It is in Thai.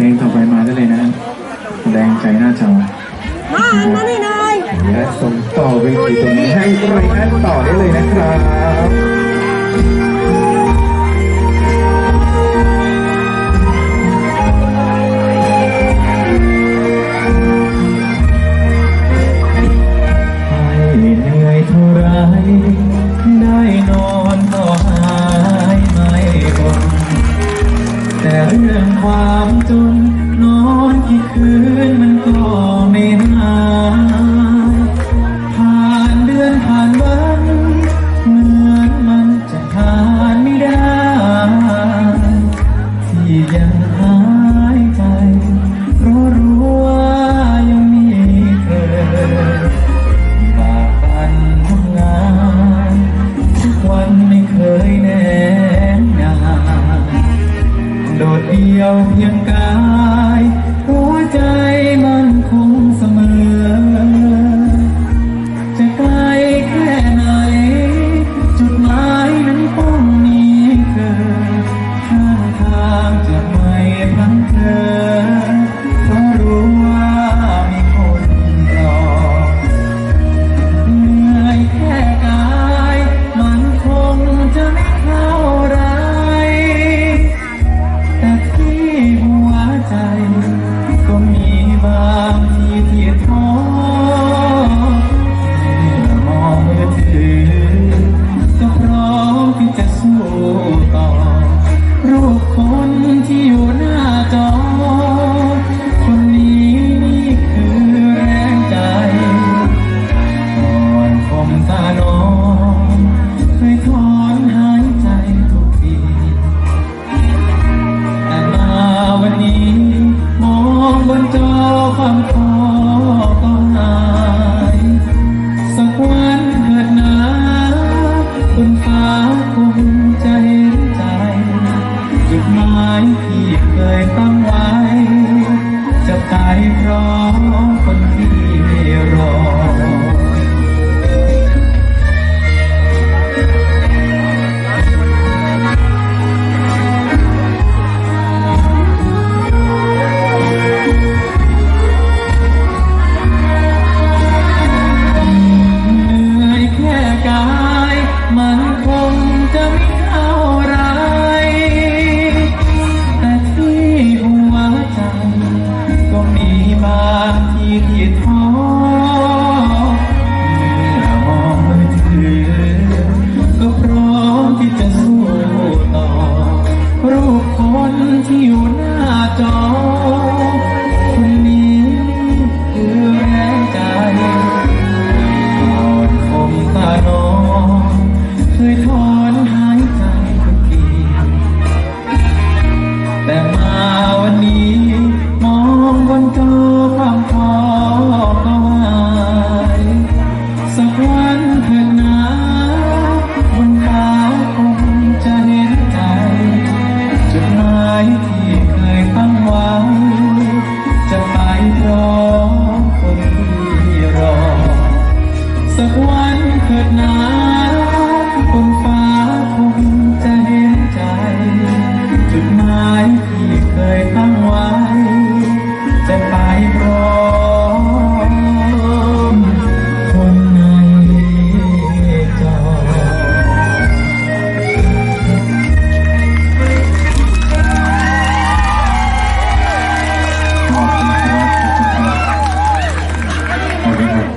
เพลงต่อไปมาได้เลยนะแดงใจหน้าจอมาหันมาหน่อยและส่งต่อเวทีตรงนี้ให้รายงานต่อได้เลยนะครับให้เท่าไร 人花都。火